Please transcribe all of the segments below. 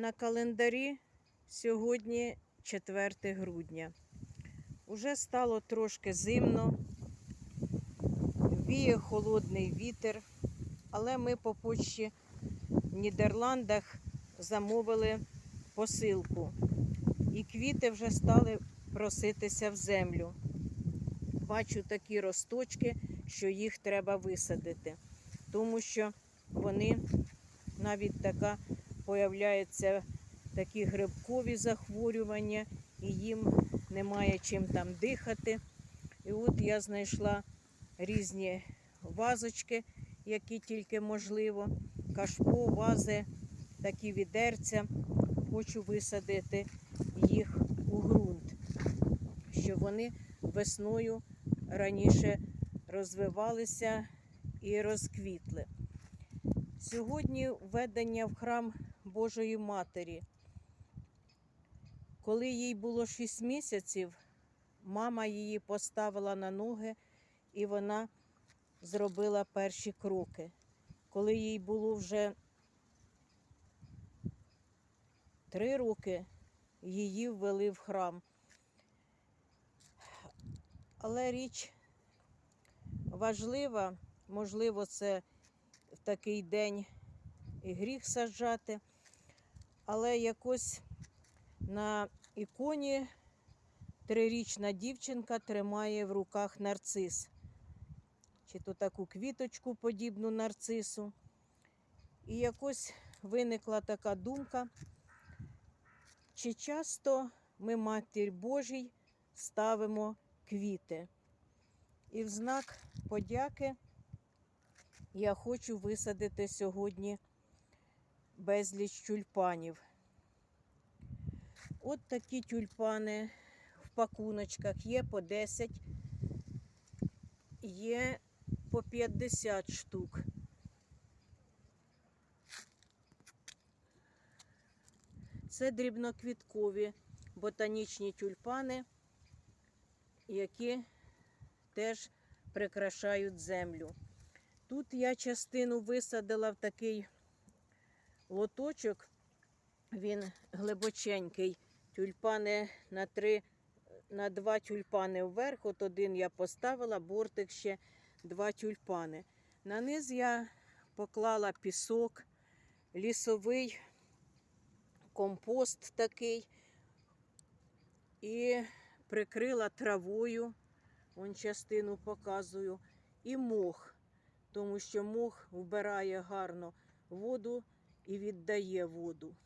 На календарі сьогодні 4 грудня. Уже стало трошки зимно, віє холодний вітер, але ми по почті в Нідерландах замовили посилку. І квіти вже стали проситися в землю. Бачу такі росточки, що їх треба висадити, тому що вони навіть така появляються такі грибкові захворювання, і їм немає чим там дихати. І от я знайшла різні вазочки, які тільки можливо, кашпо, вази, такі відерця. Хочу висадити їх у ґрунт, щоб вони весною раніше розвивалися і розквітли. Сьогодні введення в храм Божої Матері. Коли їй було 6 місяців, мама її поставила на ноги і вона зробила перші кроки. Коли їй було вже 3 роки, її ввели в храм. Але річ важлива, можливо, це в такий день і гріх саджати, але якось на іконі трирічна дівчинка тримає в руках нарцис. Чи то таку квіточку подібну нарцису. І якось виникла така думка, чи часто ми Матір Божій ставимо квіти. І в знак подяки я хочу висадити сьогодні безліч тюльпанів. От такі тюльпани в пакуночках є по 10, є по 50 штук. Це дрібноквіткові ботанічні тюльпани, які теж прикрашають землю. Тут я частину висадила в такий лоточок, він глибоченький, тюльпани на три, на два тюльпани вверх. От один я поставила, бортик ще два тюльпани. На низ я поклала пісок, лісовий компост такий. І прикрила травою, вон частину показую, і мох, тому що мох вбирає гарно воду і віддає воду.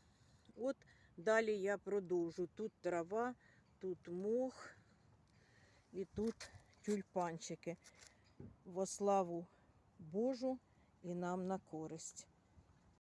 От далі я продовжу. Тут трава, тут мох і тут тюльпанчики. Во славу Божу і нам на користь.